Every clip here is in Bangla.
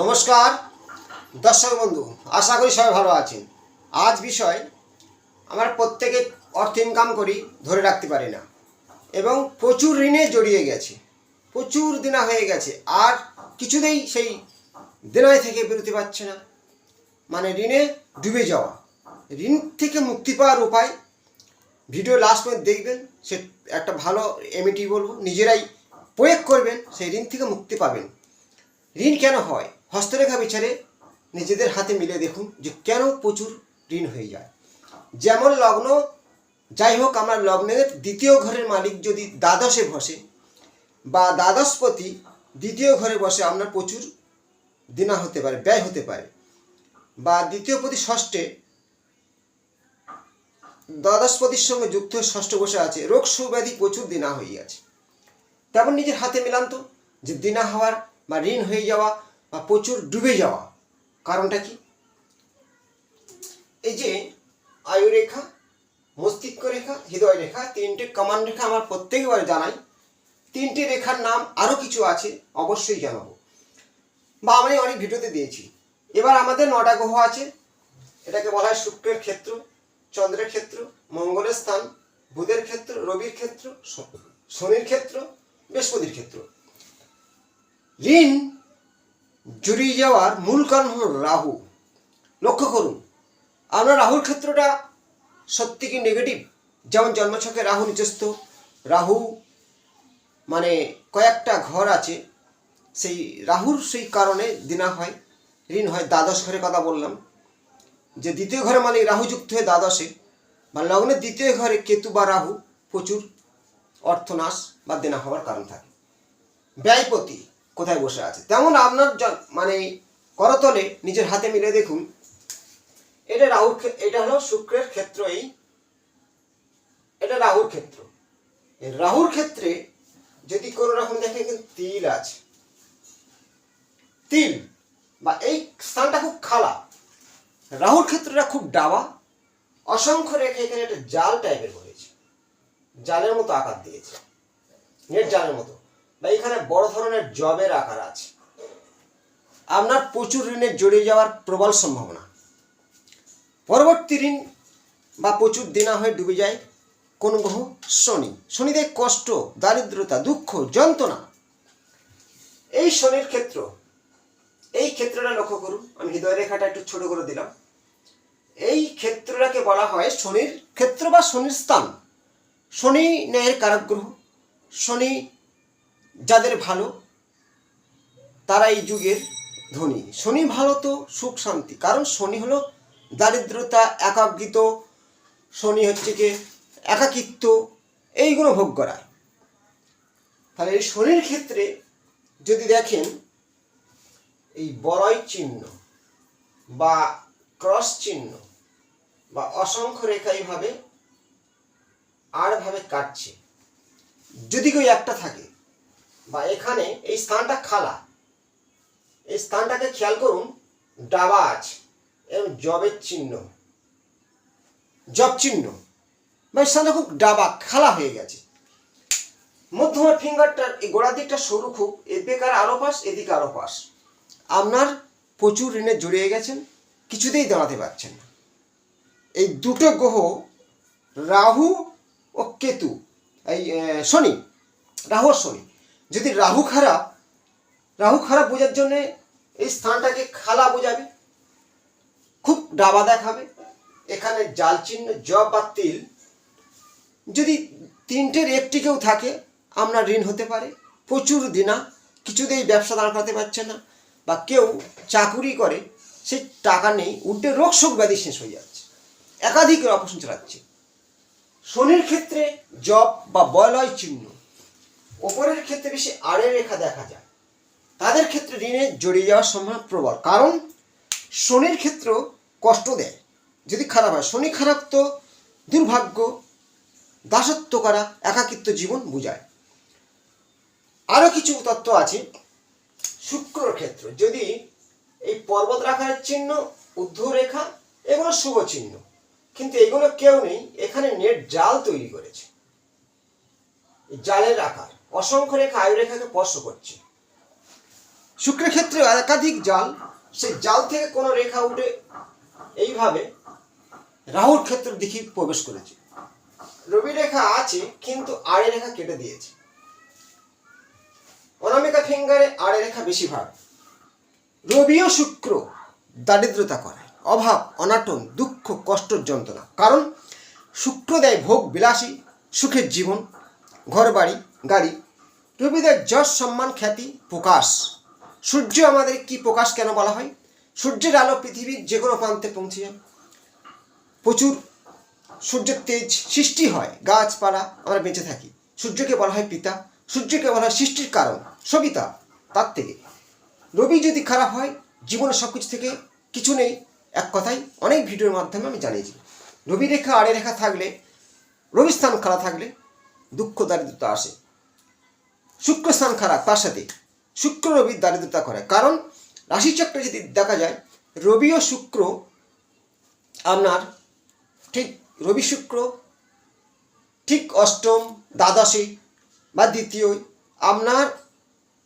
নমস্কার, দর্শক বন্ধু, আশা করি সবাই ভালো আছেন। আজ বিষয়, আমরা প্রত্যেকে অর্থ ইনকাম করি, ধরে রাখতে পারি না। এবং প্রচুর ঋণে জড়িয়ে গেছে, প্রচুর দিনা হয়ে গেছে, আর কিছুতেই সেই দেনায় থেকে বেরোতে পারছে না। মানে ঋণে ডুবে যাওয়া। ঋণ থেকে মুক্তি পাওয়ার উপায়, ভিডিও লাস্ট পর্যন্ত দেখবেন, সে একটা ভালো এমিটি বলব, নিজেরাই প্রয়োগ করবেন, সেই ঋণ থেকে মুক্তি পাবেন। ঋণ কেন হয়? হস্তরেখা বিচারে নিজেদের হাতে মিলে দেখুন যে কেন প্রচুর ঋণ হয়ে যায়। যেমন লগ্ন, যাই হোক আমার লগ্নের দ্বিতীয় ঘরের মালিক যদি দ্বাদশে বসে বা দ্বাদশপতি দ্বিতীয় ঘরে বসে আপনার প্রচুর দিনা হতে পারে, ব্যয় হতে পারে বা দ্বিতীয় পতি ষষ্ঠে দ্বাদশপতির সঙ্গে যুক্ত হয়ে ষষ্ঠ বসে আছে, রোগ সুব্যাধি প্রচুর দিনা হয়ে আছে। তেমন নিজের হাতে মিলান তো যে দিনা হওয়ার বা ঋণ হয়ে যাওয়া বা প্রচুর ডুবে যাওয়া। কারণটা কি? এই যে আয়ু রেখা মস্তিষ্ক রেখা, হৃদয় রেখা, তিনটে কমান রেখা আমার প্রত্যেকবার জানাই। তিনটে রেখার নাম আরও কিছু আছে, অবশ্যই জানাব। বা আমি অনেক ভিডিওতে দিয়েছি। এবার আমাদের নটা গ্রহ আছে। এটাকে বলা হয় শুক্রের ক্ষেত্র, চন্দ্রের ক্ষেত্র, মঙ্গলের স্থান, বুধের ক্ষেত্র, রবির ক্ষেত্র শনির ক্ষেত্র, বৃহস্পতির ক্ষেত্র। ঋণ জড়িয়ে যাওয়ার মূল কারণ হল রাহু। লক্ষ্য করুন, আমরা রাহুর ক্ষেত্রটা সত্যি কি নেগেটিভ যেমন জন্মছকে রাহু নিচস্থ রাহু মানে কয়েকটা ঘর আছে, সেই রাহুর সেই কারণে দিনা হয়, ঋণ হয়, দ্বাদশ ঘরের কথা বললাম। যে দ্বিতীয় ঘরে মানে রাহু যুক্ত হয়ে দ্বাদশে, বা লগ্নের দ্বিতীয় ঘরে কেতু বা রাহু প্রচুর অর্থনাশ বা দেনা হওয়ার কারণ থাকে। ব্যয়পতি কোথায় বসে আছে? তেমন আপনার মানে করতলে নিজের হাতে মিলে দেখুন। এটা রাহুর এটা হলো শুক্রের ক্ষেত্র এই। এটা রাহুর ক্ষেত্র। রাহুর ক্ষেত্রে যদি কোনো রকম দেখেন তিল আছে। তিল বা এই স্থানটা খুব খালা। রাহুর ক্ষেত্রটা খুব ডাবা। অসংখ্য রেখে এখানে একটা জাল টাইপের করেছে। জালের মতো আকার দিয়েছে। নেট জালের মতো। বা এখানে বড় ধরনের জবের আকার আছে। আপনার প্রচুর ঋণে জড়িয়ে যাওয়ার প্রবল সম্ভাবনা। পরবর্তী ঋণ বা প্রচুর দেনা হয়ে ডুবে যায় কোন গ্রহ শনি। শনিদের কষ্ট, দারিদ্রতা, দুঃখ, যন্ত্রণা, এই শনির ক্ষেত্র, এই ক্ষেত্রটা লক্ষ্য করুন। আমি হৃদয় রেখাটা একটু ছোট করে দিলাম। এই ক্ষেত্রটাকে বলা হয় শনির ক্ষেত্র বা শনির স্থান। শনি ন্যায়ের কারক গ্রহ শনি যাদের ভালো, তারা এই যুগের ধনী। শনি ভালো তো সুখ, শান্তি। কারণ শনি হলো দারিদ্রতা একাকৃত শনি হচ্ছে কি? একাকিত্ব। এইগুলো ভোগ করা। তাহলে এই শনির ক্ষেত্রে যদি দেখেন, এই বলয় চিহ্ন বা ক্রস চিহ্ন বা অসংখ্য রেখা এইভাবে আড়ভাবে কাটছে। যদি কেউ একটা থাকে বা এখানে এই স্থানটা খালা। এই স্থানটাকে খেয়াল করুন ডাবা আছে এবং জবের চিহ্ন। জব চিহ্ন। বা এই স্থানটা খুব ডাবা, খালা হয়ে গেছে। মধ্যমার ফিঙ্গারটার এই গোড়ার দিকটা সরু খুব এদিকার আরও পাশ, এদিকে আরও পাশ। আপনার প্রচুর ঋণে জড়িয়ে গেছেন, কিছুতেই দাঁড়াতে পারছেন না। এই দুটো গ্রহ, রাহু ও কেতু, এই শনি, রাহু শনি। যদি রাহু খারাপ রাহু খারাপ বোঝার জন্যে এই স্থানটাকে খালা বোঝাবে, খুব ডাবা দেখাবে। এখানে জাল চিহ্ন জব বা তিল, যদি তিনটের একটি কেউ থাকে আপনার ঋণ হতে পারে। প্রচুর দিনা, কিছুতেই ব্যবসা দাঁড় করাতে পারছে না, বা কেউ চাকুরি করে, সে টাকা নেই, উল্টে রোগ শোক ব্যাধি শেষ হয়ে যাচ্ছে। একাধিক অপারেশন চালাচ্ছে। শনির ক্ষেত্রে জব বা বলয় চিহ্ন ওপরের ক্ষেত্রে বেশি আড়ের রেখা দেখা যায়। তাদের ক্ষেত্রে ঋণে জড়িয়ে যাওয়ার সম্ভাবনা প্রবল। কারণ শনির ক্ষেত্র কষ্ট দেয়। যদি খারাপ হয়, শনি খারাপ তো দুর্ভাগ্য, দাসত্ব করা, একাকিত্ব জীবন বোঝায়। আরও কিছু তত্ত্ব আছে শুক্রর ক্ষেত্র। যদি এই পর্বত রাখার চিহ্ন, ঊর্ধ্ব রেখা, এগুলো শুভ চিহ্ন। কিন্তু এগুলো কেউ নেই, এখানে নেট জাল তৈরি করেছে। জালের আকার। অসংখ্য রেখা আয়ু রেখাকে স্পর্শ করছে। শুক্রের ক্ষেত্রে একাধিক জাল, সেই জাল থেকে কোনো রেখা উঠে এইভাবে রাহুর ক্ষেত্রে দেখি প্রবেশ করেছে। রবি রেখা আছে, কিন্তু আড়ে রেখা কেটে দিয়েছে। অনামিকা ফিঙ্গারে আড়ে রেখা বেশি ভাগ রবি ও শুক্র দারিদ্রতা করে, অভাব, অনাটন, দুঃখ, কষ্ট, যন্ত্রণা। কারণ শুক্র দেয় ভোগ, বিলাসী, সুখের জীবন ঘর বাড়ি গাড়ি। দেয় যশ সম্মান খ্যাতি, প্রকাশ। সূর্য আমাদের কি প্রকাশ কেন বলা হয়? সূর্যের আলো পৃথিবীর যে কোনো প্রান্তে পৌঁছে যায়। প্রচুর সূর্যের তেজ সৃষ্টি হয়, গাছপালা আমরা বেঁচে থাকি। সূর্যকে বলা হয় পিতা, সূর্যকে বলা হয় সৃষ্টির কারণ, সবিতা, তার থেকে। রবি যদি খারাপ হয়, জীবনে সব কিছু থেকে কিছু নেই। এক কথাই অনেক ভিডিওর মাধ্যমে আমি জানিয়েছি। রবি রেখা, আড়ে রেখা থাকলে রবি স্থান খারাপ থাকলে দুঃখ, দারিদ্রতা আসে। শুক্র স্থান খারাপ, তার সাথে শুক্র, রবি দারিদ্রতা করে। কারণ রাশিচক্রে যদি দেখা যায়, রবি ও শুক্র আপনার ঠিক, রবি শুক্র ঠিক অষ্টম, দ্বাদশে বা দ্বিতীয়, আপনার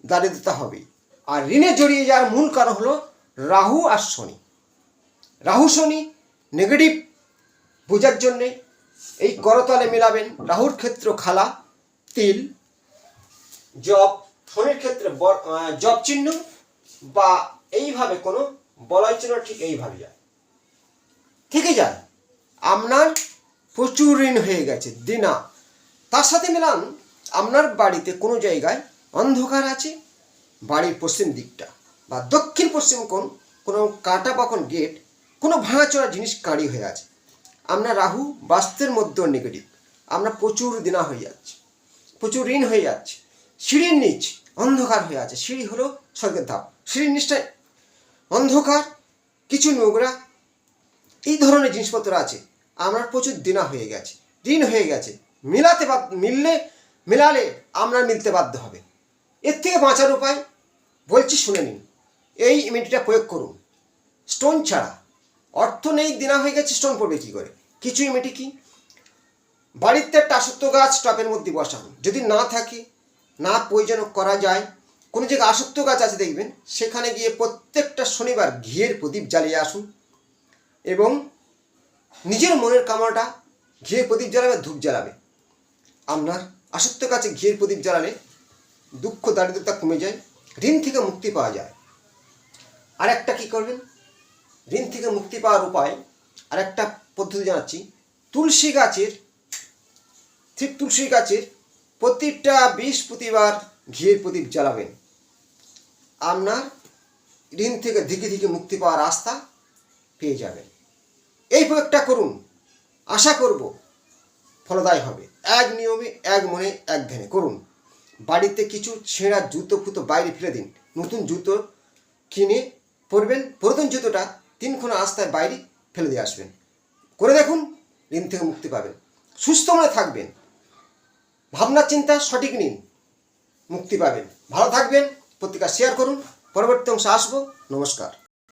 দারিদ্রতা হবে। আর ঋণে জড়িয়ে যাওয়ার মূল কারণ হলো রাহু আর শনি। রাহু, শনি নেগেটিভ বোঝার জন্যে এই করতলে মেলাবেন। রাহুর ক্ষেত্র খালা, তিল জব শনির ক্ষেত্রে জব চিহ্ন বা এইভাবে কোনো বলয় চিহ্ন ঠিক এইভাবে যায়। থেকে যায়। আপনার প্রচুর ঋণ হয়ে গেছে, দিনা। তার সাথে মিলান, আপনার বাড়িতে কোনো জায়গায় অন্ধকার আছে, বাড়ির পশ্চিম দিকটা বা দক্ষিণ পশ্চিম কোণ, কোনো কাটা বা কোনো গেট, কোনো ভাঙাচোরা জিনিস কাঁড়ি হয়ে আছে। আপনার রাহু, বাস্তের মধ্যেও নেগেটিভ আমরা প্রচুর দিনা হয়ে যাচ্ছে। প্রচুর ঋণ হয়ে যাচ্ছে। সিঁড়ির নিচ, অন্ধকার হয়ে আছে। সিঁড়ি হলো স্বর্গের ধাপ। সিঁড়ির নিচটা অন্ধকার, কিছু নোংরা, এই ধরনের জিনিসপত্র আছে। আমরা প্রচুর দিনা হয়ে গেছে। ঋণ হয়ে গেছে। মিলাতে বাধ্য, মিললে, মেলালে আমরা মিলতে বাধ্য হবে। এর থেকে বাঁচার উপায় বলছি শুনে নিন। এই ইমিডিটা প্রয়োগ করুন। স্টোন ছাড়া। অর্থ নেই, দিনা হয়ে গেছে, স্টোন পড়বে কী করে? কিছু ইমিটি কি? বাড়িতে একটা গাছ টপের মধ্যে বসান। যদি না থাকে না প্রয়োজন করা যায়। কোনো জায়গায় আসত্য গাছ আছে দেখবেন, সেখানে গিয়ে প্রত্যেকটা শনিবার ঘিয়ের প্রদীপ জ্বালিয়ে আসুন এবং নিজের মনের কামনাটা ঘিয়ের প্রদীপ জ্বালাবে, ধূপ জ্বালাবে। আপনার আসত্য কাছে ঘিয়ের প্রদীপ জ্বালালে দুঃখ, দারিদ্রতা কমে যায়, ঋণ থেকে মুক্তি পাওয়া যায়। আর একটা কী করবেন? ঋণ থেকে মুক্তি পাওয়ার উপায় আর একটা পদ্ধতি জানাচ্ছি। তুলসী গাছের ঠিক তুলসী গাছের প্রতিটা বৃহস্পতিবার ঘিয়ের প্রদীপ জ্বালাবেন। আপনার ঋণ থেকে ধীকে ধীকে মুক্তি পাওয়ার রাস্তা পেয়ে যাবেন। এই প্রয়োগটা করুন। আশা করব ফলদায় হবে। এক নিয়মে, এক মনে, এক ধ্যানে করুন। বাড়িতে কিছু ছেঁড়া জুতো ফুতো বাইরে ফেলে দিন। নতুন জুতো কিনে পরবেন। পুরাতন জুতোটা তিনখানা আস্তায় বাইরে ফেলে দিয়ে আসবেন। করে দেখুন, ঋণ থেকে মুক্তি পাবেন। সুস্থ মনে থাকবেন। ভাবনা চিন্তা সঠিক নিন। মুক্তি পাবেন। ভালো থাকবেন। পত্রিকা শেয়ার করুন। পরবর্তী অংশে আসব। নমস্কার।